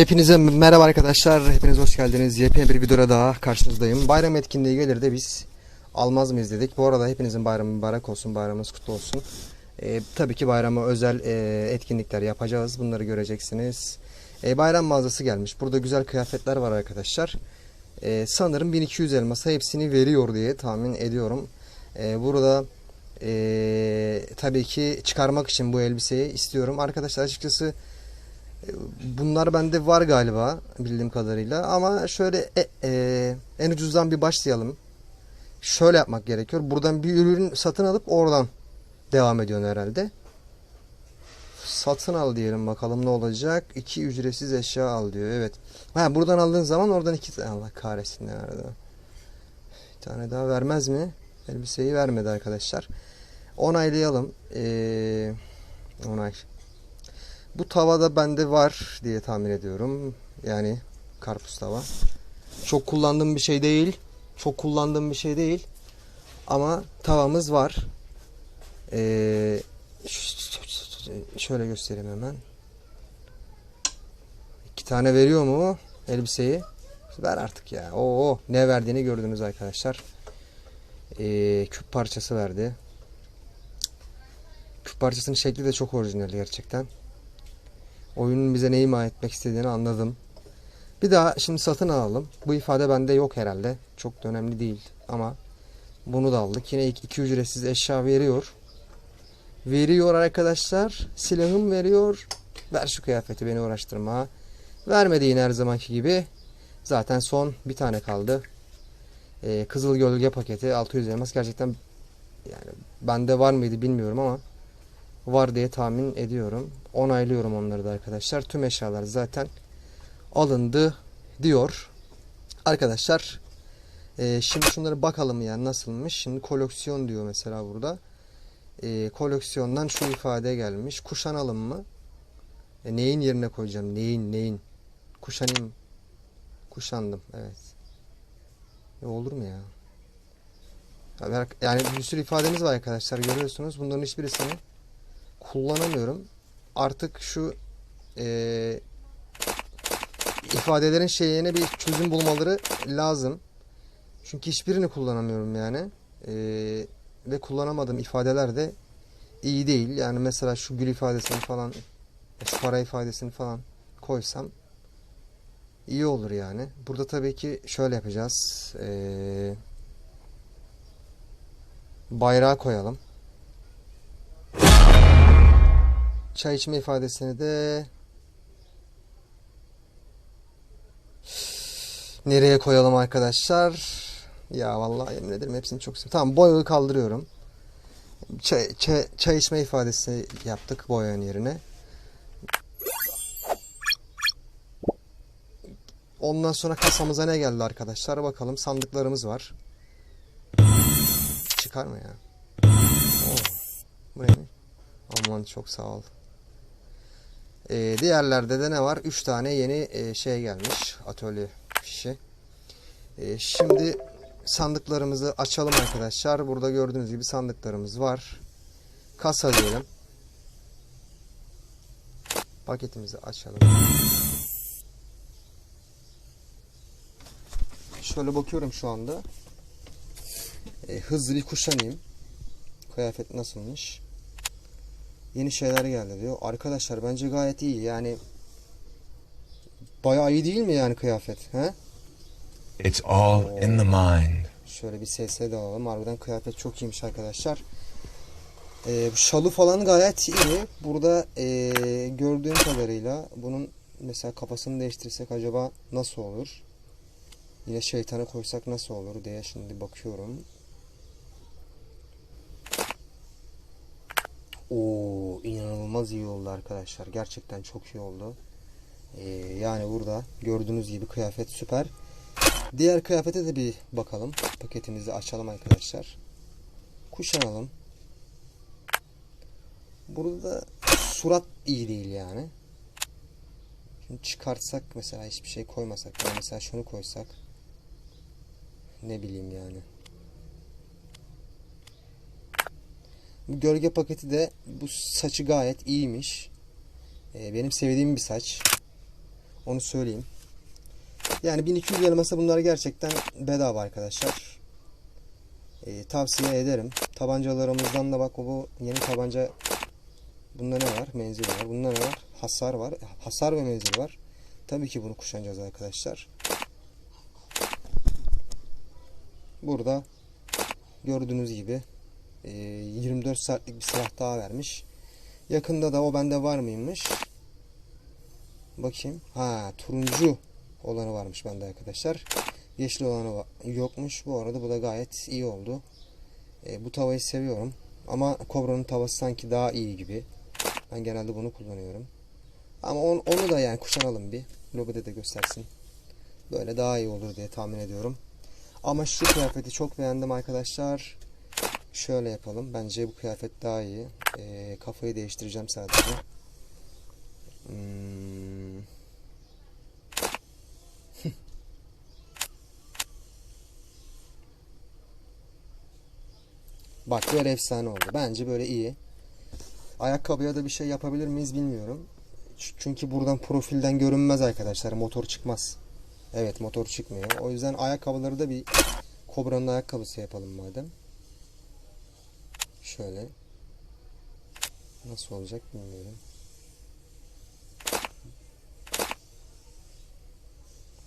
Hepinize merhaba arkadaşlar. Hepiniz hoş geldiniz. Yepyeni bir videoda daha karşınızdayım. Bayram etkinliği gelir de biz almaz mıyız dedik. Bu arada hepinizin bayramı mübarek olsun. Bayramınız kutlu olsun. Ee, tabii ki bayrama özel e, etkinlikler yapacağız. Bunları göreceksiniz. Ee, bayram mağazası gelmiş. Burada güzel kıyafetler var arkadaşlar. Ee, sanırım 1200 elmasa hepsini veriyor diye tahmin ediyorum. Ee, burada e, tabii ki çıkarmak için bu elbiseyi istiyorum. Arkadaşlar açıkçası Bunlar bende var galiba bildiğim kadarıyla ama şöyle e, e, en ucuzdan bir başlayalım. Şöyle yapmak gerekiyor. Buradan bir ürün satın alıp oradan devam ediyorsun herhalde. Satın al diyelim bakalım ne olacak. İki ücretsiz eşya al diyor. Evet. Ha buradan aldığın zaman oradan iki Allah kahretsin nerede? Bir tane daha vermez mi? Elbiseyi vermedi arkadaşlar. Onaylayalım. Ee, onay. Bu tavada bende var diye tahmin ediyorum. Yani karpuz tava. Çok kullandığım bir şey değil. Çok kullandığım bir şey değil. Ama tavamız var. Ee, şöyle göstereyim hemen. İki tane veriyor mu elbiseyi? Ver artık ya. Oo ne verdiğini gördünüz arkadaşlar. Ee, küp parçası verdi. Küp parçasının şekli de çok orijinal gerçekten. Oyunun bize neyi ima etmek istediğini anladım. Bir daha şimdi satın alalım. Bu ifade bende yok herhalde. Çok da önemli değil ama bunu da aldık. Yine iki, ücretsiz eşya veriyor. Veriyor arkadaşlar. Silahım veriyor. Ver şu kıyafeti beni uğraştırma. Vermedi yine her zamanki gibi. Zaten son bir tane kaldı. Ee, Kızıl Gölge paketi 600 elmas. Gerçekten yani bende var mıydı bilmiyorum ama var diye tahmin ediyorum. Onaylıyorum onları da arkadaşlar. Tüm eşyalar zaten alındı diyor. Arkadaşlar e, şimdi şunları bakalım yani nasılmış. Şimdi koleksiyon diyor mesela burada. E, koleksiyondan şu ifade gelmiş. Kuşanalım mı? E, neyin yerine koyacağım? Neyin neyin? Kuşanayım. Kuşandım. Evet. E, olur mu ya? Yani bir sürü ifademiz var arkadaşlar görüyorsunuz. Bunların hiçbirisini kullanamıyorum. Artık şu e, ifadelerin şeyine bir çözüm bulmaları lazım. Çünkü hiçbirini kullanamıyorum yani. E, ve kullanamadığım ifadeler de iyi değil. Yani mesela şu gül ifadesini falan, şu para ifadesini falan koysam iyi olur yani. Burada tabii ki şöyle yapacağız. E, bayrağı koyalım. Çay içme ifadesini de nereye koyalım arkadaşlar? Ya vallahi yemin ederim hepsini çok seviyorum. Tamam boyağı kaldırıyorum. Çay, çay, çay içme ifadesi yaptık boyanın yerine. Ondan sonra kasamıza ne geldi arkadaşlar? Bakalım sandıklarımız var. Çıkar mı ya? Oo. Bu ne? Aman çok sağ ol. Ee, diğerlerde de ne var? 3 tane yeni e, şey gelmiş. Atölye fişi. Ee, şimdi sandıklarımızı açalım arkadaşlar. Burada gördüğünüz gibi sandıklarımız var. Kasa diyelim. Paketimizi açalım. Şöyle bakıyorum şu anda. Ee, hızlı bir kuşanayım. Kıyafet nasılmış? Yeni şeyler geldi diyor. Arkadaşlar bence gayet iyi. Yani bayağı iyi değil mi yani kıyafet? He? It's all in the mind. Şöyle bir SS de alalım. Harbiden kıyafet çok iyiymiş arkadaşlar. Ee, bu şalı falan gayet iyi. Burada ee, gördüğüm kadarıyla bunun mesela kafasını değiştirsek acaba nasıl olur? Yine şeytanı koysak nasıl olur diye şimdi bakıyorum. Oo inanılmaz iyi oldu arkadaşlar. Gerçekten çok iyi oldu. Ee, yani burada gördüğünüz gibi kıyafet süper. Diğer kıyafete de bir bakalım. Paketimizi açalım arkadaşlar. Kuşanalım. Burada da surat iyi değil yani. Şimdi çıkartsak mesela hiçbir şey koymasak. Yani mesela şunu koysak. Ne bileyim yani. Gölge paketi de bu saçı gayet iyiymiş. Ee, benim sevdiğim bir saç. Onu söyleyeyim. Yani 1200 elmasa bunlar gerçekten bedava arkadaşlar. Ee, tavsiye ederim. Tabancalarımızdan da bak bu yeni tabanca bunda ne var? Menzil var. Bunda ne var? Hasar var. Hasar ve menzil var. Tabii ki bunu kuşanacağız arkadaşlar. Burada gördüğünüz gibi e, 24 saatlik bir silah daha vermiş. Yakında da o bende var mıymış? Bakayım. Ha turuncu olanı varmış bende arkadaşlar. Yeşil olanı yokmuş. Bu arada bu da gayet iyi oldu. E, bu tavayı seviyorum. Ama Cobra'nın tavası sanki daha iyi gibi. Ben genelde bunu kullanıyorum. Ama on- onu da yani kuşanalım bir. Lobide de göstersin. Böyle daha iyi olur diye tahmin ediyorum. Ama şu kıyafeti çok beğendim arkadaşlar. Şöyle yapalım. Bence bu kıyafet daha iyi. Ee, kafayı değiştireceğim sadece. Hmm. Bak böyle efsane oldu. Bence böyle iyi. Ayakkabıya da bir şey yapabilir miyiz bilmiyorum. Çünkü buradan profilden görünmez arkadaşlar. Motor çıkmaz. Evet motor çıkmıyor. O yüzden ayakkabıları da bir Kobra'nın ayakkabısı yapalım madem. Şöyle. Nasıl olacak bilmiyorum.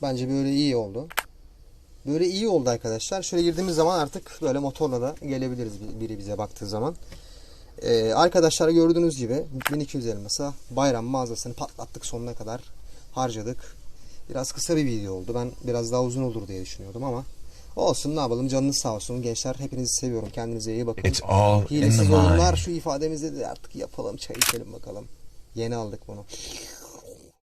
Bence böyle iyi oldu. Böyle iyi oldu arkadaşlar. Şöyle girdiğimiz zaman artık böyle motorla da gelebiliriz bir- biri bize baktığı zaman. Ee, arkadaşlar gördüğünüz gibi 1200 elmasa bayram mağazasını patlattık sonuna kadar harcadık. Biraz kısa bir video oldu. Ben biraz daha uzun olur diye düşünüyordum ama olsun ne yapalım canınız sağ olsun. Gençler hepinizi seviyorum. Kendinize iyi bakın. It's all in the Hilesiz oyunlar mind. şu ifademizi de artık yapalım. Çay içelim bakalım. Yeni aldık bunu.